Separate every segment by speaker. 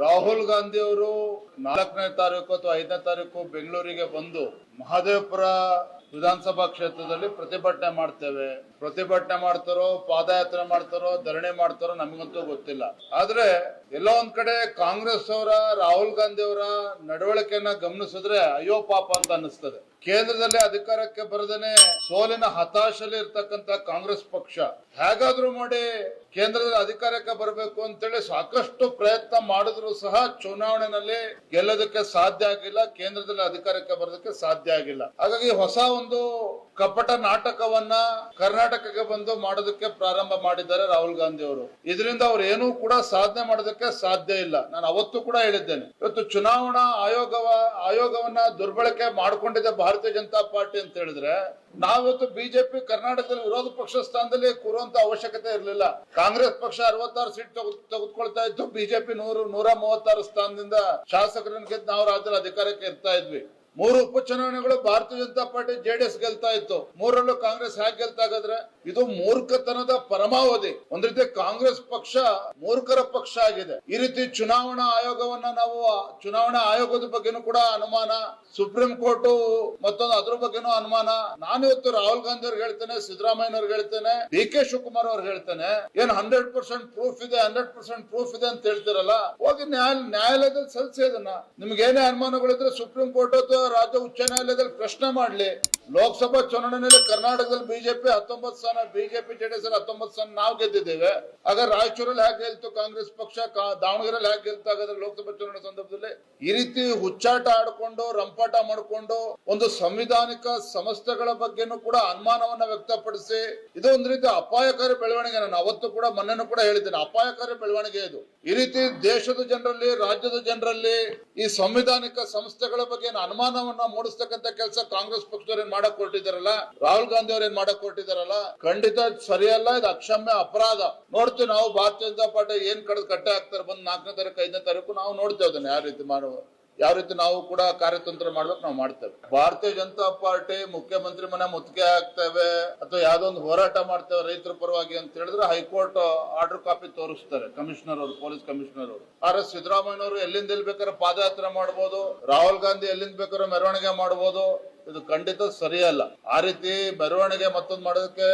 Speaker 1: ರಾಹುಲ್ ಗಾಂಧಿ ಅವರು ನಾಲ್ಕನೇ ತಾರೀಕು ಅಥವಾ ಐದನೇ ತಾರೀಕು ಬೆಂಗಳೂರಿಗೆ ಬಂದು ಮಹದೇವಪುರ ವಿಧಾನಸಭಾ ಕ್ಷೇತ್ರದಲ್ಲಿ ಪ್ರತಿಭಟನೆ ಮಾಡ್ತೇವೆ. ಪ್ರತಿಭಟನೆ ಮಾಡ್ತಾರೋ, ಪಾದಯಾತ್ರೆ ಮಾಡ್ತಾರೋ, ಧರಣಿ ಮಾಡ್ತಾರೋ ನಮಗಂತೂ ಗೊತ್ತಿಲ್ಲ. ಆದ್ರೆ ಎಲ್ಲೋ ಒಂದ್ ಕಡೆ ಕಾಂಗ್ರೆಸ್ ಅವರ, ರಾಹುಲ್ ಗಾಂಧಿ ಅವರ ನಡವಳಿಕೆಯನ್ನ ಗಮನಿಸಿದ್ರೆ ಅಯ್ಯೋ ಪಾಪ ಅಂತ ಅನಿಸ್ತದೆ ಕೇಂದ್ರದಲ್ಲಿ ಅಧಿಕಾರಕ್ಕೆ ಬರದೇನೆ ಸೋಲಿನ ಹತಾಶಲ್ಲಿ ಇರ್ತಕ್ಕಂತ ಕಾಂಗ್ರೆಸ್ ಪಕ್ಷ. ಹೇಗಾದ್ರೂ ಮಾಡಿ ಕೇಂದ್ರದಲ್ಲಿ ಅಧಿಕಾರಕ್ಕೆ ಬರಬೇಕು ಅಂತೇಳಿ ಸಾಕಷ್ಟು ಪ್ರಯತ್ನ ಮಾಡಿದ್ರು ಸಹ ಚುನಾವಣೆಯಲ್ಲಿ ಗೆಲ್ಲೋದಕ್ಕೆ ಸಾಧ್ಯ ಆಗಿಲ್ಲ, ಕೇಂದ್ರದಲ್ಲಿ ಅಧಿಕಾರಕ್ಕೆ ಬರೋದಕ್ಕೆ ಸಾಧ್ಯ ಆಗಿಲ್ಲ. ಹಾಗಾಗಿ ಹೊಸ ಒಂದು ಕಪಟ ನಾಟಕವನ್ನ ಕರ್ನಾಟಕಕ್ಕೆ ಬಂದು ಮಾಡೋದಕ್ಕೆ ಪ್ರಾರಂಭ ಮಾಡಿದ್ದಾರೆ ರಾಹುಲ್ ಗಾಂಧಿ ಅವರು. ಇದರಿಂದ ಅವ್ರು ಏನೂ ಕೂಡ ಸಾಧನೆ ಮಾಡೋದಕ್ಕೆ ಸಾಧ್ಯ ಇಲ್ಲ. ನಾನು ಅವತ್ತು ಕೂಡ ಹೇಳಿದ್ದೇನೆ. ಇವತ್ತು ಚುನಾವಣಾ ಆಯೋಗವ, ಆಯೋಗವನ್ನ ದುರ್ಬಳಕೆ ಮಾಡ್ಕೊಂಡಿದೆ ಭಾರತೀಯ ಜನತಾ ಪಾರ್ಟಿ ಅಂತ ಹೇಳಿದ್ರೆ, ನಾವಿವತ್ತು ಬಿಜೆಪಿ ಕರ್ನಾಟಕದಲ್ಲಿ ವಿರೋಧ ಪಕ್ಷ ಸ್ಥಾನದಲ್ಲಿ ಕೂರುವಂತ ಅವಶ್ಯಕತೆ ಇರಲಿಲ್ಲ. ಕಾಂಗ್ರೆಸ್ ಪಕ್ಷ ಅರವತ್ತಾರು ಸೀಟ್ ತೆಗೆದುಕೊಳ್ತಾ ಇತ್ತು. ಬಿಜೆಪಿ ನೂರು, ನೂರ ಮೂವತ್ತಾರು ಸ್ಥಾನದಿಂದ ಶಾಸಕರನ್ನ ಗೆದ್ದು ನಾವು ರಾಜ್ಯದ ಅಧಿಕಾರಕ್ಕೆ ಇರ್ತಾ ಇದ್ವಿ. ಮೂರು ಉಪಚುನಾವಣೆಗಳು ಭಾರತೀಯ ಜನತಾ ಪಾರ್ಟಿ ಜೆಡಿಎಸ್ ಗೆಲ್ತಾ ಇತ್ತು. ಮೂರಲ್ಲೂ ಕಾಂಗ್ರೆಸ್ ಹ್ಯಾಕ್ ಗೆಲ್ತಾ ಹಾಗಾದ್ರೆ ಇದು ಮೂರ್ಖತನದ ಪರಮಾವಧಿ. ಒಂದ್ ರೀತಿ ಕಾಂಗ್ರೆಸ್ ಪಕ್ಷ ಮೂರ್ಖರ ಪಕ್ಷ ಆಗಿದೆ. ಈ ರೀತಿ ಚುನಾವಣಾ ಆಯೋಗವನ್ನ ನಾವು, ಚುನಾವಣಾ ಆಯೋಗದ ಬಗ್ಗೆನೂ ಕೂಡ ಅನುಮಾನ, ಸುಪ್ರೀಂ ಕೋರ್ಟ್ ಮತ್ತೊಂದು ಅದ್ರ ಬಗ್ಗೆನೂ ಅನುಮಾನ. ನಾನು ಇವತ್ತು ರಾಹುಲ್ ಗಾಂಧಿ ಅವ್ರಿಗೆ ಹೇಳ್ತೇನೆ, ಸಿದ್ದರಾಮಯ್ಯ ಅವ್ರಿಗೆ ಹೇಳ್ತೇನೆ, ಡಿ ಕೆ ಶಿವಕುಮಾರ್ ಅವ್ರಿಗೆ ಹೇಳ್ತೇನೆ, ಏನ್ ಹಂಡ್ರೆಡ್ ಪರ್ಸೆಂಟ್ ಪ್ರೂಫ್ ಇದೆ, ಹಂಡ್ರೆಡ್ ಪರ್ಸೆಂಟ್ ಪ್ರೂಫ್ ಇದೆ ಅಂತ ಹೇಳ್ತಿರಲ್ಲ? ಹೋಗಿ ನ್ಯಾಯ ನ್ಯಾಯಾಲಯದಲ್ಲಿ ಸಲ್ಲಿಸಿ ಅದನ್ನ. ನಿಮ್ಗೆ ಏನೇ ಅನುಮಾನಗಳಿದ್ರೆ ಸುಪ್ರೀಂ ಕೋರ್ಟ್ ಅಥವಾ ರಾಜ್ಯ ಉಚ್ಚ ನ್ಯಾಯಾಲಯದಲ್ಲಿ ಪ್ರಶ್ನೆ ಮಾಡ್ಲಿ ಲೋಕಸಭಾ ಚುನಾವಣೆಯಲ್ಲಿ ಕರ್ನಾಟಕದಲ್ಲಿ ಬಿಜೆಪಿ ಹತ್ತೊಂಬತ್ತು ಸ್ಥಾನ ಬಿಜೆಪಿ, ಜೆಡಿಎಸ್ ಹತ್ತೊಂಬತ್ತು ಸ್ಥಾನ ನಾವು ಗೆದ್ದಿದ್ದೇವೆ. ಆಗ ರಾಯಚೂರಲ್ಲಿ ಹೇಗೆ ಗೆಲ್ತು ಕಾಂಗ್ರೆಸ್ ಪಕ್ಷ ದಾವಣಗೆರೆಯಲ್ಲಿ ಹೇಗೆ ಗೆಲ್ತು ಹಾಗಾದ್ರೆ ಲೋಕಸಭಾ ಚುನಾವಣೆ ಸಂದರ್ಭದಲ್ಲಿ ಈ ರೀತಿ ಹುಚ್ಚಾಟ ಆಡ್ಕೊಂಡು, ರಂಪಾಟ ಮಾಡ್ಕೊಂಡು ಒಂದು ಸಂವಿಧಾನಿಕ ಸಂಸ್ಥೆಗಳ ಬಗ್ಗೆನೂ ಕೂಡ ಅನುಮಾನವನ್ನ ವ್ಯಕ್ತಪಡಿಸಿ, ಇದು ಒಂದು ರೀತಿ ಅಪಾಯಕಾರಿ ಬೆಳವಣಿಗೆ. ನಾನು ಅವತ್ತು ಕೂಡ ಮೊನ್ನೆನೂ ಕೂಡ ಹೇಳಿದ್ದೇನೆ, ಅಪಾಯಕಾರಿ ಬೆಳವಣಿಗೆ ಇದು. ಈ ರೀತಿ ದೇಶದ ಜನರಲ್ಲಿ, ರಾಜ್ಯದ ಜನರಲ್ಲಿ ಈ ಸಂವಿಧಾನಿಕ ಸಂಸ್ಥೆಗಳ ಬಗ್ಗೆ ಅನುಮಾನವನ್ನ ಮೂಡಿಸ್ತಕ್ಕಂತ ಕೆಲಸ ಕಾಂಗ್ರೆಸ್ ಪಕ್ಷದವ್ರು ಮಾಡಕ್ ಹೊರಟಿದಾರಲ್ಲ? ರಾಹುಲ್ ಗಾಂಧಿ ಅವ್ರು ಏನ್ ಮಾಡಕ್ ಹೊರಟಿದಾರಲ್ಲ? ಖಂಡಿತ ಸರಿಯಲ್ಲ, ಇದು ಅಕ್ಷಮ್ಯ ಅಪರಾಧ. ನೋಡ್ತೀವಿ ನಾವು, ಭಾರತೀಯ ಜನತಾ ಪಾರ್ಟಿ ಏನ್ ಕಡೆ ಕಟ್ಟೆ ಹಾಕ್ತಾರೆ ಬಂದ್ ನಾಲ್ಕನೇ ತಾರೀಕು, ಐದನೇ ತಾರೀಕು, ನಾವು ನೋಡ್ತೇವೆ ಅದನ್ನ ಯಾವ ರೀತಿ ಮಾಡುವ. ಯಾವ ರೀತಿ ನಾವು ಕೂಡ ಕಾರ್ಯತಂತ್ರ ಮಾಡ್ಬೇಕು, ನಾವು ಮಾಡ್ತೇವೆ. ಭಾರತೀಯ ಜನತಾ ಪಾರ್ಟಿ ಮುಖ್ಯಮಂತ್ರಿ ಮನೆ ಮುತ್ತಿಗೆ ಹಾಕ್ತೇವೆ, ಅಥವಾ ಯಾವ್ದೋ ಒಂದು ಹೋರಾಟ ಮಾಡ್ತೇವೆ ರೈತರ ಪರವಾಗಿ ಅಂತ ಹೇಳಿದ್ರೆ ಹೈಕೋರ್ಟ್ ಆರ್ಡರ್ ಕಾಪಿ ತೋರಿಸ್ತಾರೆ, ಕಮಿಷನರ್ ಅವರು, ಪೊಲೀಸ್ ಕಮಿಷನರ್ ಅವರು. ಆದ್ರೆ ಸಿದ್ದರಾಮಯ್ಯ ಅವರು ಎಲ್ಲಿಂದ ಎಲ್ಲಿ ಬೇಕಾದ್ರೆ ಪಾದಯಾತ್ರೆ ಮಾಡ್ಬೋದು, ರಾಹುಲ್ ಗಾಂಧಿ ಎಲ್ಲಿಂದ ಬೇಕಾದ್ರೆ ಮೆರವಣಿಗೆ ಮಾಡ್ಬೋದು. ಇದು ಖಂಡಿತ ಸರಿಯಲ್ಲ. ಆ ರೀತಿ ಬರವಣಿಗೆ ಮತ್ತೊಂದು ಮಾಡೋದಕ್ಕೆ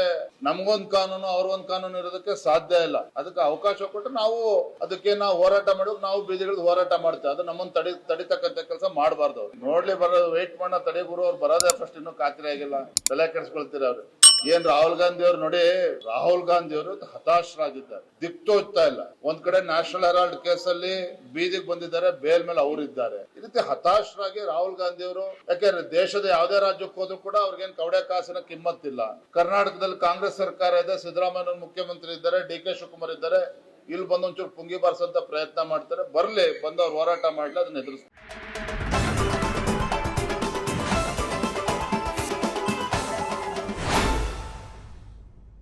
Speaker 1: ನಮ್ಗೊಂದ್ ಕಾನೂನು, ಅವ್ರಿಗೊಂದ್ ಕಾನೂನು ಇರೋದಕ್ಕೆ ಸಾಧ್ಯ ಇಲ್ಲ. ಅದಕ್ಕೆ ಅವಕಾಶ ಕೊಟ್ಟು ನಾವು ಅದಕ್ಕೆ ನಾವು ಹೋರಾಟ ಮಾಡೋದು ನಾವು ಬೀದಿಗಳ್ ಹೋರಾಟ ಮಾಡ್ತೇವೆ. ಅದು ನಮ್ಮನ್ನ ತಡಿ ತಡಿತಕ್ಕಂತ ಕೆಲಸ ಮಾಡಬಾರ್ದು ನೋಡ್ಲಿ ಬರೋದು ವೇಟ್ ಮಾಡ ತಡಿ ಗುರು, ಅವ್ರು ಬರೋದೇ ಫಸ್ಟ್ ಇನ್ನೂ ಖಾತ್ರಿ ಆಗಿಲ್ಲ. ತಲೆ ಕೆಡಿಸ್ಕೊಳ್ತೀರ ಅವ್ರು. ಏನ್ ರಾಹುಲ್ ಗಾಂಧಿ ಅವ್ರು ನೋಡಿ, ರಾಹುಲ್ ಗಾಂಧಿ ಅವರು ಹತಾಶರಾಗಿದ್ದಾರೆ. ದಿಕ್ತೋಗ್ತಾ ಇಲ್ಲ. ಒಂದ್ ಕಡೆ ನ್ಯಾಷನಲ್ ಹೆರಾಲ್ಡ್ ಕೇಸಲ್ಲಿ ಬೀದಿಗೆ ಬಂದಿದ್ದಾರೆ, ಬೇಲ್ ಮೇಲೆ ಅವರಿದ್ದಾರೆ. ಈ ರೀತಿ ಹತಾಶರಾಗಿ ರಾಹುಲ್ ಗಾಂಧಿ ಅವರು, ಯಾಕೆಂದ್ರೆ ದೇಶದ ಯಾವುದೇ ರಾಜ್ಯಕ್ಕೆ ಹೋದ್ರು ಕೂಡ ಅವ್ರಿಗೇನ್ ಕವಡೆ ಕಾಸಿನ ಕಿಮ್ಮತ್ತಿಲ್ಲ. ಕರ್ನಾಟಕದಲ್ಲಿ ಕಾಂಗ್ರೆಸ್ ಸರ್ಕಾರ ಇದೆ ಸಿದ್ದರಾಮಯ್ಯ ಮುಖ್ಯಮಂತ್ರಿ ಇದ್ದಾರೆ, ಡಿ ಕೆ ಶಿವಕುಮಾರ್ ಇದ್ದಾರೆ. ಇಲ್ಲಿ ಬಂದೊಂಚೂರು ಪುಂಗಿ ಬಾರಿಸಂತ ಪ್ರಯತ್ನ ಮಾಡ್ತಾರೆ. ಬರ್ಲಿ, ಬಂದವ್ರು ಹೋರಾಟ ಮಾಡ್ಲಿ, ಅದನ್ನ ಎದುರಿಸ್ತಾರೆ.